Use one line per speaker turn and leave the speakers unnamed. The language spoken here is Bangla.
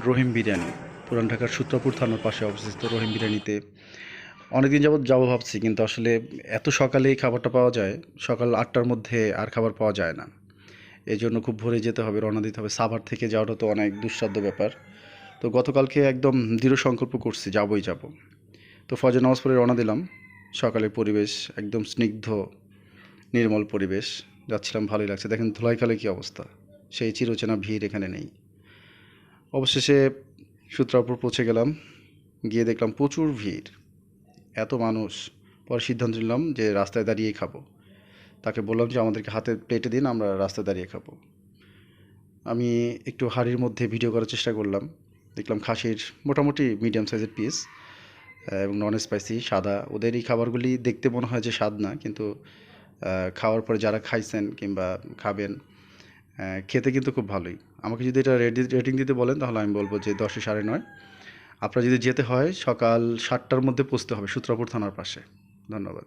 রহিম বিরিয়ানি। পুরান ঢাকার সূত্রপুর থানার পাশে অবস্থিত রহিম বিরিয়ানিতে অনেকদিন যাবৎ যাব ভাবছি, কিন্তু আসলে এত সকালেই খাবারটা পাওয়া যায়, সকাল আটটার মধ্যে আর খাবার পাওয়া যায় না। এই জন্য খুব ভোরে যেতে হবে, রওনা দিতে হবে। সাভার থেকে যাওয়াটা তো অনেক দুঃসাধ্য ব্যাপার। তো গতকালকে একদম দৃঢ় সংকল্প করছি, যাবই যাব। তো ফজর নামাজ পড়ে রওনা দিলাম। সকালের পরিবেশ একদম স্নিগ্ধ, নির্মল পরিবেশ। যাচ্ছিলাম, ভালোই লাগছে। দেখেন ধুলাইখালে কী অবস্থা। সেই চিরচেনা ভিড় এখানে নেই। অবশেষে সূত্রাপুর পৌঁছে গেলাম। গিয়ে দেখলাম প্রচুর ভিড়। এত মানুষ। পরে সিদ্ধান্ত নিলাম যে রাস্তায় দাঁড়িয়েই খাব। তাকে বললাম যে, আমাদেরকে হাতে প্লেটে দিন, আমরা রাস্তায় দাঁড়িয়ে খাব। আমি একটু হাড়ির মধ্যে ভিডিও করার চেষ্টা করলাম। দেখলাম খাসির মোটামুটি মিডিয়াম সাইজের পিস এবং নন স্পাইসি সাদা। ওদের এই খাবারগুলি দেখতে মনে হয় যে স্বাদ না, কিন্তু খাওয়ার পরে যারা খাইছেন কিংবা খাবেন খেতে কিন্তু খুব ভালোই। আমাকে যদি এটা রেটিং দিতে বলেন, তাহলে আমি বলব যে দশে সাড়ে নয়। আপনার যদি যেতে হয়, সকাল সাতটার মধ্যে পৌঁছতে হবে, সূত্রাপুর থানার পাশে। ধন্যবাদ।